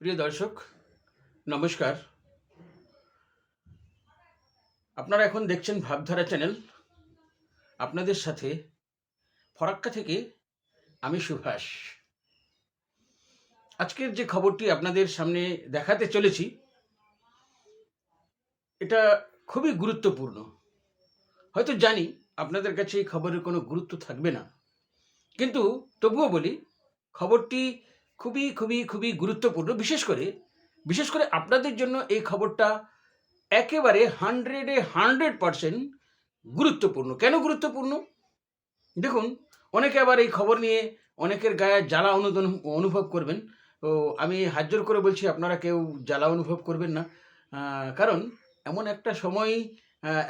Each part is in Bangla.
প্রিয় দর্শক, নমস্কার। আপনারা এখন দেখছেন ভাবধারা চ্যানেল। আপনাদের সাথে ফরাক্কা থেকে আমি সুভাষ। আজকের যে খবরটি আপনাদের সামনে দেখাতে চলেছি, এটা খুবই গুরুত্বপূর্ণ। হয়তো জানি আপনাদের কাছে এই খবরের কোনো গুরুত্ব থাকবে না। কিন্তু তবুও বলি, খবরটি খুবই খুবই খুবই গুরুত্বপূর্ণ। বিশেষ করে বিশেষ করে আপনাদের জন্য এই খবরটা একেবারে হান্ড্রেডে হান্ড্রেড পারসেন্ট গুরুত্বপূর্ণ। কেন গুরুত্বপূর্ণ? দেখুন, অনেকে আবার এই খবর নিয়ে অনেকের গায়ে জ্বালা অনুদান, অনুভব করবেন। তো আমি হাজ্জর করে বলছি, আপনারা কেউ জ্বালা অনুভব করবেন না। কারণ এমন একটা সময়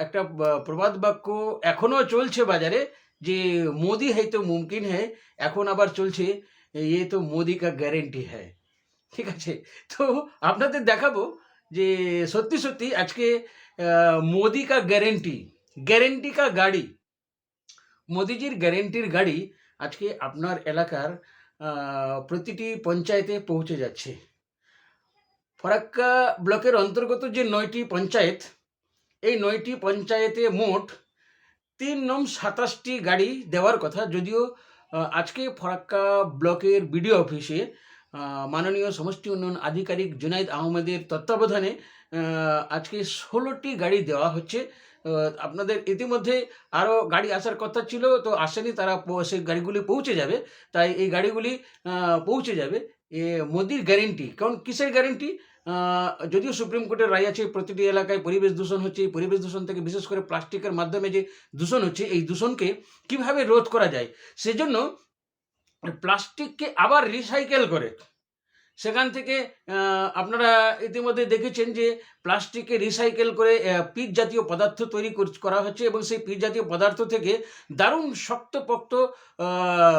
একটা প্রবাদ বাক্য এখনও চলছে বাজারে যে, মোদি है তো মুমকিন है এখন আবার চলছে। এ তো মোদি কা গ্যারেন্টি হ্যায়। ঠিক আছে? তো আপনাদের দেখাবো যে সত্যি সত্যি আজকে মোদি কা গ্যারেন্টি গ্যারেন্টি কা গাড়ি, মোদিজির গ্যারেন্টির গাড়ি আজকে আপনার এলাকার প্রতিটি পঞ্চায়েতে পৌঁছে যাচ্ছে। ফরাক্কা ব্লকের অন্তর্গত যে নয়টি পঞ্চায়েত, এই নয়টি পঞ্চায়েতে মোট তিন নম সাতাশটি গাড়ি দেওয়ার কথা, যদিও আজকে ফরাক্কা ব্লকের বিডিও অফিসে মাননীয় সমষ্টি উন্নয়ন আধিকারিক জুনাইদ আহমেদের তত্ত্বাবধানে আজকে ষোলোটি গাড়ি দেওয়া হচ্ছে। আপনাদের ইতিমধ্যে আরও গাড়ি আসার কথা ছিল, তো আসেনি তারা সেই গাড়িগুলি পৌঁছে যাবে। তাই এই গাড়িগুলি পৌঁছে যাবে। এ মোদির গ্যারেন্টি কারণ কিসের গ্যারেন্টি যদিও সুপ্রিম কোর্টের রায় আছে, প্রতিটি এলাকায় পরিবেশ দূষণ হচ্ছে, এই পরিবেশ দূষণ থেকে বিশেষ করে প্লাস্টিকের মাধ্যমে যে দূষণ হচ্ছে, এই দূষণকে কীভাবে রোধ করা যায়? সেজন্য প্লাস্টিককে আবার রিসাইকেল করে। সেখান থেকে আপনারা ইতিমধ্যে দেখেছেন যে প্লাস্টিককে রিসাইকেল করে পিট জাতীয় পদার্থ তৈরি কর- হচ্ছে এবং সেই পিট জাতীয় পদার্থ থেকে দারুণ শক্তপোক্ত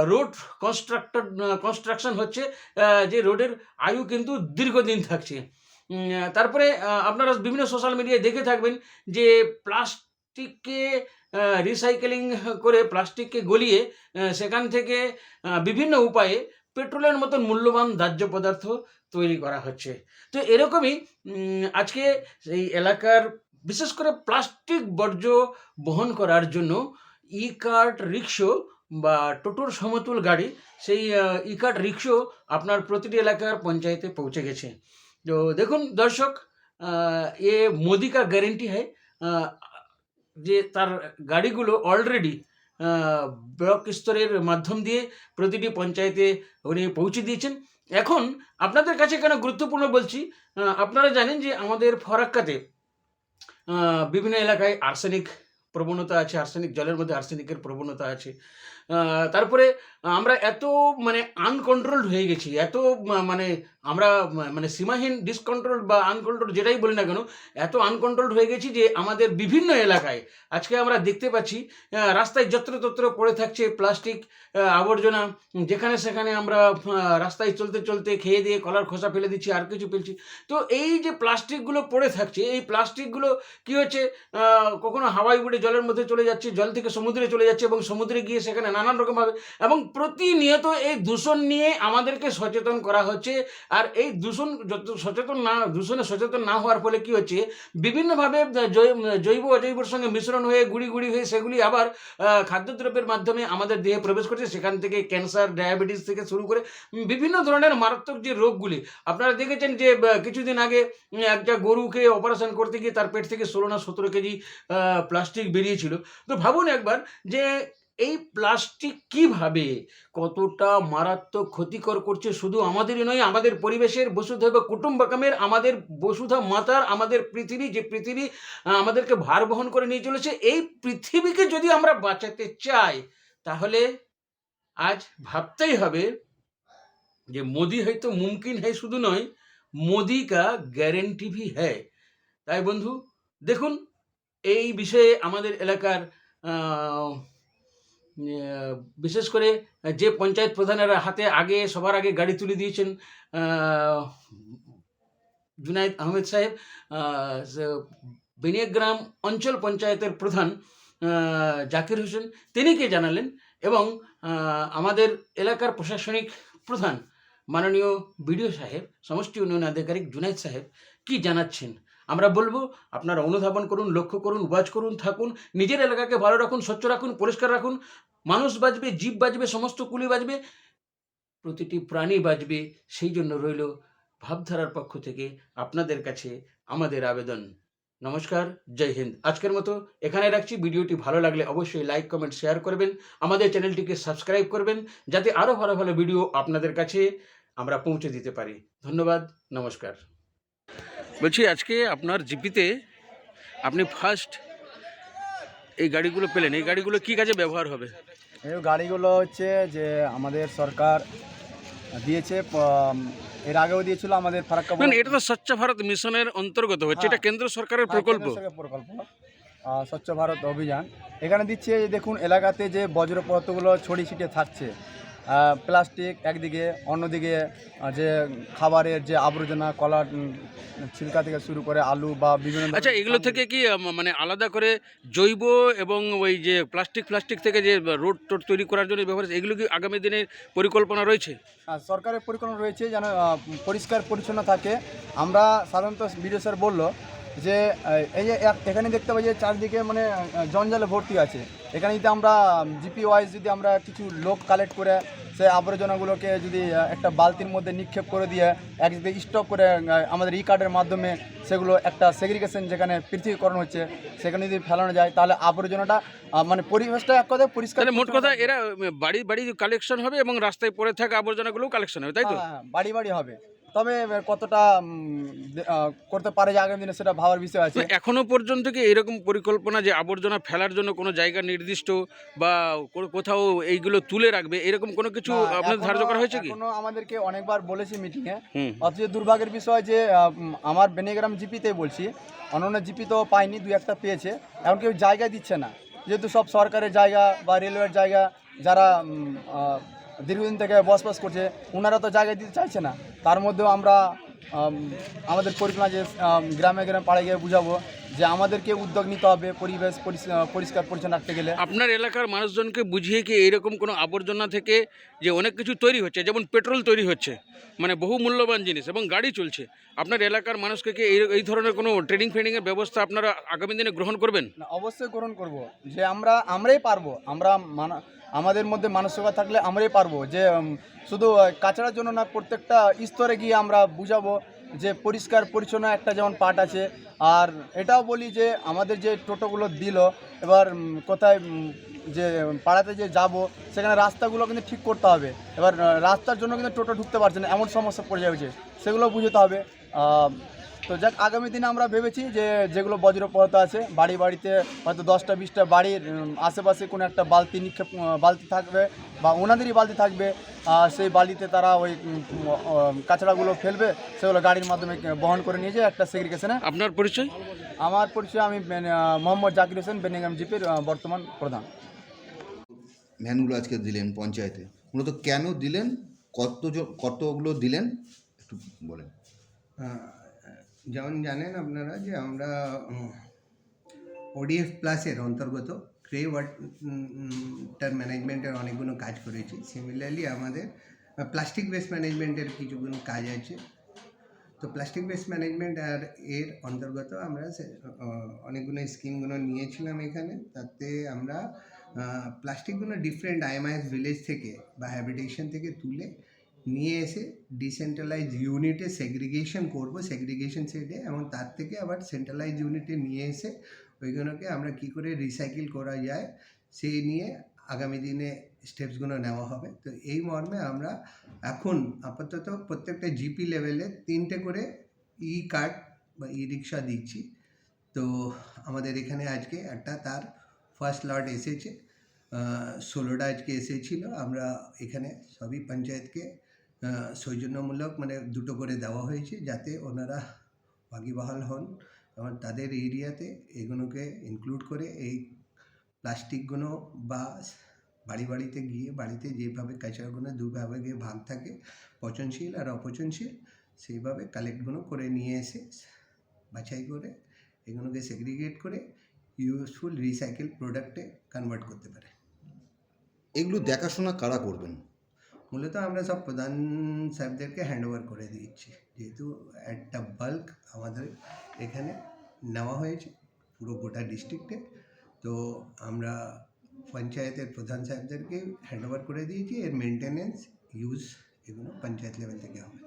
রোড কনস্ট্রাক্টর কনস্ট্রাকশন হচ্ছে যে রোডের আয়ু কিন্তু দীর্ঘদিন থাকছে। তারপরে আপনারা বিভিন্ন সোশ্যাল মিডিয়ায় দেখে থাকবেন যে প্লাস্টিককে রিসাইকেলিং করে প্লাস্টিককে গলিয়ে সেখান থেকে বিভিন্ন উপায়ে পেট্রোলের মতন মূল্যবান দাহ্য পদার্থ তৈরি করা হচ্ছে। তো এরকমই আজকে এই এলাকার বিশেষ করে প্লাস্টিক বর্জ্য বহন করার জন্য ই কার্ট রিক্সো বা টোটোর সমতুল গাড়ি, সেই ই কার্ট রিক্সো আপনার প্রতিটি এলাকার পঞ্চায়েতে পৌঁছে গেছে। তো দেখুন দর্শক এ মোদি কা গ্যারেন্টি হয় যে তার গাড়িগুলো অলরেডি ব্লক স্তরের মাধ্যম দিয়ে প্রতিটি পঞ্চায়েতে উনি পৌঁছে দিয়েছেন। এখন আপনাদের কাছে কেন গুরুত্বপূর্ণ বলছি আপনারা জানেন যে আমাদের ফরাক্কাতে বিভিন্ন এলাকায় আর্সেনিক প্রবণতা আছে, আর্সেনিক জলের মধ্যে আর্সেনিকের প্রবণতা আছে। তারপরে আমরা এত মানে আনকন্ট্রোলড হয়ে গেছি, এত মানে আমরা মানে সীমাহীন ডিসকন্ট্রোল বা আনকন্ট্রোল যেটাই বলি না কেন, এত আনকন্ট্রোলড হয়ে গেছি যে আমাদের বিভিন্ন এলাকায়, আজকে আমরা দেখতে পাচ্ছি রাস্তায় যত্রতত্র পড়ে থাকছে প্লাস্টিক আবর্জনা, যেখানে সেখানে আমরা রাস্তায় চলতে চলতে খেয়ে দিয়ে কলার খোসা ফেলে দিচ্ছি, আর কিছু ফেলছি। তো এই যে প্লাস্টিকগুলো পড়ে থাকছে, এই প্লাস্টিকগুলো কি হচ্ছে কখনো হাওয়ায় উড়ে জলের মধ্যে চলে যাচ্ছে, জল থেকে সমুদ্রে চলে যাচ্ছে এবং সমুদ্রে গিয়ে সেখানে নানান রকমভাবে, এবং প্রতিনিয়ত এই দূষণ নিয়ে আমাদেরকে সচেতন করা হচ্ছে। আর এই দূষণ যত সচেতন না, দূষণে সচেতন না হওয়ার ফলে কি হচ্ছে, বিভিন্নভাবে জৈব অজৈবর সঙ্গে মিশ্রণ হয়ে, গুড়ি গুড়ি হয়ে সেগুলি আবার খাদ্যদ্রব্যের মাধ্যমে আমাদের দেহে প্রবেশ করছে। সেখান থেকে ক্যান্সার, ডায়াবেটিস থেকে শুরু করে বিভিন্ন ধরনের মারাত্মক যে রোগগুলি, আপনারা দেখেছেন যে কিছুদিন আগে একটা গরুকে অপারেশন করতে গিয়ে তার পেট থেকে ষোলো না সতেরো কেজি প্লাস্টিক বেরিয়েছিল। তো ভাবুন একবার যে এই প্লাস্টিক কীভাবে কতটা মারাত্মক ক্ষতিকর করছে শুধু আমাদেরই নয়, আমাদের পরিবেশের বসুধৈব কুটুম্বকমের, আমাদের বসুধা মাতার, আমাদের পৃথিবী, যে পৃথিবী আমাদেরকে ভার বহন করে নিয়ে চলেছে, এই পৃথিবীকে যদি আমরা বাঁচাতে চাই, তাহলে আজ ভাবতেই হবে যে মোদি হয়তো মুমকিন হয় শুধু নয়, মোদি কা গ্যারেন্টি ভি হ্যায়। তাই বন্ধু, দেখুন, এই বিষয়ে আমাদের এলাকার বিশেষ করে যে পঞ্চায়েত প্রধানেরা হাতে আগে সবার আগে গাড়ি তুলে দিয়েছেন আহ, জুনাইদ আহমেদ সাহেব বেনিয়াগ্রাম অঞ্চল পঞ্চায়েতের প্রধান জাকির হোসেন তিনিকে জানালেন? এবং আমাদের এলাকার প্রশাসনিক প্রধান মাননীয় বিডিও সাহেব সমষ্টি উন্নয়ন আধিকারিক জুনাইদ সাহেব কি জানাচ্ছেন? আমরা বলব আপনারা অনুধাবন করুন লক্ষ্য করুন ওয়াচ করুন থাকুন নিজের এলাকাকে ভালো রাখুন স্বচ্ছ রাখুন পরিষ্কার রাখুন মানুষ বাঁচবে, জীব বাঁচবে, সমস্ত কুলি বাঁচবে, প্রতিটি প্রাণী বাঁচবে, সেই জন্য রইল ভাবধারার পক্ষ থেকে আপনাদের কাছে আমাদের আবেদন। নমস্কার, জয় হিন্দ। আজকের মতো এখানে রাখছি। ভিডিওটি ভালো লাগলে অবশ্যই লাইক, কমেন্ট, শেয়ার করবেন। আমাদের চ্যানেলটিকে সাবস্ক্রাইব করবেন, যাতে আরও ভালো ভালো ভিডিও আপনাদের কাছে আমরা পৌঁছে দিতে পারি। ধন্যবাদ, নমস্কার। বলছি, আজকে আপনার জিপিতে আপনি ফার্স্ট এই গাড়িগুলো পেলেন। এই গাড়িগুলো কি কাজে ব্যবহার হবে? এই গাড়িগুলো হচ্ছে যে আমাদের সরকার দিয়েছে এর আগেও দিয়েছিল আমাদের ফারাক্কা না, না, এটা তো স্বচ্ছ ভারত মিশনের অন্তর্গত হচ্ছে এটা হ্যাঁ। কেন্দ্র সরকারের হ্যাঁ, প্রকল্প প্রকল্প স্বচ্ছ ভারত অভিযান এখানে দিচ্ছে দেখুন এলাকাতে যে বজ্র ছড়িয়ে ছিটিয়ে থাকছে প্লাস্টিক একদিকে অন্যদিকে যে খাবারের যে আবর্জনা কলা ছিলকা থেকে শুরু করে আলু বা বিভিন্ন আচ্ছা এগুলো থেকে কি মানে আলাদা করে জৈব এবং ওই যে প্লাস্টিক প্লাস্টিক থেকে যে রোড টোড তৈরি করার জন্য ব্যবহার এগুলো কি আগামী দিনের পরিকল্পনা রয়েছে? সরকারের পরিকল্পনা রয়েছে যেন পরিষ্কার পরিচ্ছন্ন থাকে। আমরা সাধারণত বিডিও স্যার বলল যে এই যে এখানে দেখতে পাই যে চারদিকে মানে জঞ্জালে ভর্তি আছে। এখানে যদি আমরা জিপি ওয়াইজ যদি আমরা কিছু লোক কালেক্ট করে সেই আবর্জনাগুলোকে যদি একটা বালতির মধ্যে নিক্ষেপ করে দিয়ে এক জায়গায় স্টক করে আমাদের ই কার্ডের মাধ্যমে সেগুলো একটা সেগ্রিগেশন যেখানে পৃথিবীকরণ হচ্ছে সেখানে যদি ফেলানো যায় তাহলে আবর্জনাটা মানে পরিবেশটা এক কথায় পরিষ্কার মোট কথা এরা বাড়ি বাড়ি কালেকশন হবে এবং রাস্তায় পড়ে থাকা আবর্জনাগুলোও কালেকশন হবে তাই তো? হ্যাঁ, হ্যাঁ, বাড়ি বাড়ি হবে। তবে কতটা করতে পারে যে আগামী দিনে সেটা ভাবার বিষয় আছে। এখনও পর্যন্ত কি এরকম পরিকল্পনা যে আবর্জনা ফেলার জন্য কোনো জায়গা নির্দিষ্ট বা কোথাও এইগুলো তুলে রাখবে এরকম কোনো কিছু আপনাদের ধার্য করা হয়েছে কি? আমাদেরকে অনেকবার বলেছি মিটিংয়ে অথচ দুর্ভাগ্যের বিষয় যে আমার বেনিগ্রাম জিপিতে বলছি অন্যান্য জিপি তো পাইনি দুই একটা পেয়েছে। এখন কেউ জায়গা দিচ্ছে না। যেহেতু সব সরকারের জায়গা বা রেলওয়ের জায়গা যারা দীর্ঘদিন থেকে বসবাস করছে ওনারা তো জায়গায় দিতে চাইছে না। তার মধ্যেও আমরা আম, আমাদের পরিকল্পনা যে গ্রামে গ্রামে পাড়ে গিয়ে বুঝাবো। যে আমাদেরকে উদ্যোগ নিতে হবে পরিবেশ পরিষ্কার পরিচ্ছন্ন রাখতে গেলে। আপনার এলাকার মানুষজনকে বুঝিয়ে কি এইরকম কোনো আবর্জনা থেকে যে অনেক কিছু তৈরি হচ্ছে যেমন পেট্রোল তৈরি হচ্ছে মানে বহু মূল্যবান জিনিস এবং গাড়ি চলছে আপনার এলাকার মানুষকে কি এই এই ধরনের কোনো ট্রেনিং ফ্রেনিংয়ের ব্যবস্থা আপনারা আগামী দিনে গ্রহণ করবেন? না, অবশ্যই গ্রহণ করব। যে আমরা আমরাই পারব আমরা মানা আমাদের মধ্যে মানসিকতা থাকলে আমরাই পারব। যে শুধু আহ, কাচড়ার জন্য না প্রত্যেকটা স্তরে গিয়ে আমরা বুঝাবো যে পরিষ্কার, পরিচ্ছন্ন একটা যেমন পার্ট আছে। আর এটাও বলি যে আমাদের যে টোটোগুলো দিল, এবার কোথায় যে পাড়াতে যে যাব, সেখানে রাস্তাগুলো কিন্তু ঠিক করতে হবে। এবার রাস্তার জন্য কিন্তু টোটো ঢুকতে পারছে না, এমন সমস্যা পড়ে যাচ্ছে। সেগুলো বুঝতে হবে। তো যাক আগামী দিনে আমরা ভেবেছি যে যেগুলো বজ্র পদার্থ আছে বাড়ি বাড়িতে হয়তো দশটা বিশটা বাড়ির আশেপাশে কোনো একটা বালতি নিক্ষেপ বালতি থাকবে বা ওনাদেরই বালতি থাকবে সেই বালিতে তারা ওই কাঁচড়াগুলো ফেলবে সেগুলো গাড়ির মাধ্যমে বহন করে নিয়ে যায় একটা সেগ্রিগেশনে আপনার পরিচয়? আমার পরিচয় আমি মোহাম্মদ জাকির হোসেন বেনিগাম জিপির বর্তমান প্রধান। ভ্যানগুলো আজকে দিলেন পঞ্চায়েতে। মূলত কেন দিলেন? কত কতগুলো দিলেন? একটু বলেন। যেমন জানেন আপনারা যে আমরা ওডিএফ প্লাসের অন্তর্গত গ্রে ওয়াটার ম্যানেজমেন্টের অনেকগুলো কাজ করেছি। সিমিলারলি আমাদের প্লাস্টিক ওয়েস্ট ম্যানেজমেন্টের কিছুগুলো কাজ আছে। তো প্লাস্টিক ওয়েস্ট ম্যানেজমেন্ট আর এর অন্তর্গত আমরা অনেকগুলো স্কিমগুলো নিয়েছিলাম এখানে। তাতে আমরা প্লাস্টিকগুলো ডিফারেন্ট আইএমআইএস ভিলেজ থেকে বা হ্যাবিটেশন থেকে তুলে নিয়ে এসে ডিসেন্ট্রালাইজ ইউনিটে সেগ্রিগেশন করব সেগ্রিগেশন সেটে এবং তার থেকে আবার সেন্ট্রালাইজ ইউনিটে নিয়ে এসে ওইগুলোকে আমরা কি করে রিসাইকেল করা যায় সেই নিয়ে আগামী দিনে স্টেপসগুলো নেওয়া হবে। তো এই মর্মে আমরা এখন আপাতত প্রত্যেকটা জিপি লেভেলে তিনটে করে ই কার্ড বা ই রিক্সা দিচ্ছি। তো আমাদের এখানে আজকে একটা তার ফার্স্ট লট এসেছে ষোলোটা আজকে এসেছিল। আমরা এখানে সবই পঞ্চায়েতকে সৌজন্যমূলক মানে দুটো করে দেওয়া হয়েছে যাতে ওনারা ওয়াকিবহাল হন। এবং তাদের এরিয়াতে এগুলোকে ইনক্লুড করে এই প্লাস্টিকগুলো বা বাড়ি বাড়িতে গিয়ে বাড়িতে যেভাবে কাঁচড়াগুলো দুভাবে ভাগ থাকে, পচনশীল আর অপচনশীল, সেইভাবে কালেক্টগুলো করে নিয়ে এসে বাছাই করে এগুলোকে সেগ্রিগেট করে ইউজফুল রিসাইকেল প্রোডাক্টে কনভার্ট করতে পারে। এগুলো দেখাশোনা কারা করবেন? মূলত আমরা সব প্রধান সাহেবদেরকে হ্যান্ড ওভার করে দিয়েছি। যেহেতু একটা বাল্ক আমাদের এখানে নেওয়া হয়েছে পুরো গোটা ডিস্ট্রিক্টে তো আমরা পঞ্চায়েতের প্রধান সাহেবদেরকে হ্যান্ড ওভার করে দিয়েছি। এর মেনটেনেন্স ইউজ এগুলো পঞ্চায়েত লেভেল থেকে হবে।